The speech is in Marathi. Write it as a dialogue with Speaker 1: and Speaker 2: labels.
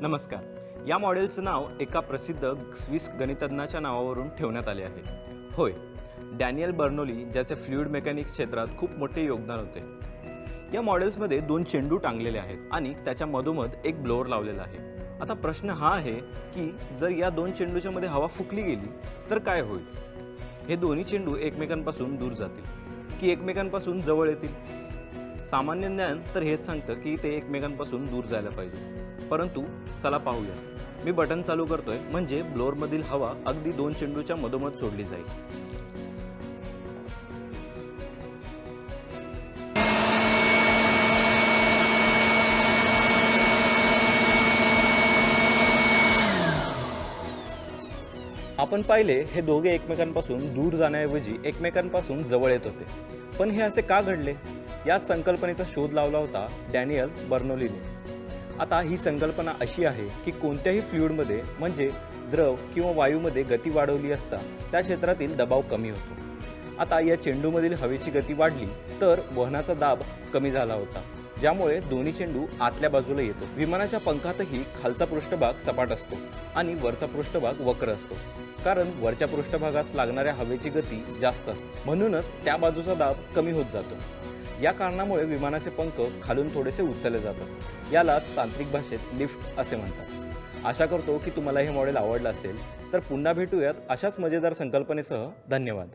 Speaker 1: नमस्कार. या मॉडेलचं नाव एका प्रसिद्ध स्विस गणितज्ञाच्या नावावरून ठेवण्यात आले आहे. होय डॅनियल बर्नोली ज्याचे फ्लुईड मेकॅनिक्स क्षेत्रात खूप मोठे योगदान होते. या मॉडेल्समध्ये दोन चेंडू टांगलेले आहेत आणि त्याच्या मधोमध एक ब्लोअर लावलेला आहे. आता प्रश्न हा आहे की जर या दोन चेंडूच्या मध्ये हवा फुकली गेली तर काय होईल? हे दोन्ही चेंडू एकमेकांपासून दूर जातील की एकमेकांपासून जवळ येतील? सामान्य ज्ञान तर हेच सांगतं की ते एकमेकांपासून दूर जायला पाहिजे. परंतु चला पाहूया. मी बटन चालू करतोय म्हणजे ब्लोअरमधील हवा अगदी दोन चेंडूच्या मधोमध सोडली जाईल. आपण पाहिले हे दोघे एकमेकांपासून दूर जाण्याऐवजी एकमेकांपासून जवळ येत होते. पण हे असे का घडले? याच संकल्पनेचा शोध लावला होता डॅनियल बर्नोलीने. आता ही संकल्पना अशी आहे की कोणत्याही फ्ल्युडमध्ये म्हणजे द्रव किंवा वायूमध्ये गती वाढवली असता त्या क्षेत्रातील दबाव कमी होतो. आता या चेंडूमधील हवेची गती वाढली तर वहनाचा दाब कमी झाला होता ज्यामुळे दोन्ही चेंडू आतल्या बाजूला येतो. विमानाच्या पंखातही खालचा पृष्ठभाग सपाट असतो आणि वरचा पृष्ठभाग वक्र असतो कारण वरच्या पृष्ठभागास लागणाऱ्या हवेची गती जास्त असते. म्हणूनच त्या बाजूचा दाब कमी होत जातो. या कारणामुळे विमानाचे पंख खालून थोडेसे उचलले जातात. याला तांत्रिक भाषेत लिफ्ट असे म्हणतात. आशा करतो की तुम्हाला हे मॉडेल आवडलं असेल तर पुन्हा भेटूयात अशाच मजेदार संकल्पनेसह. धन्यवाद.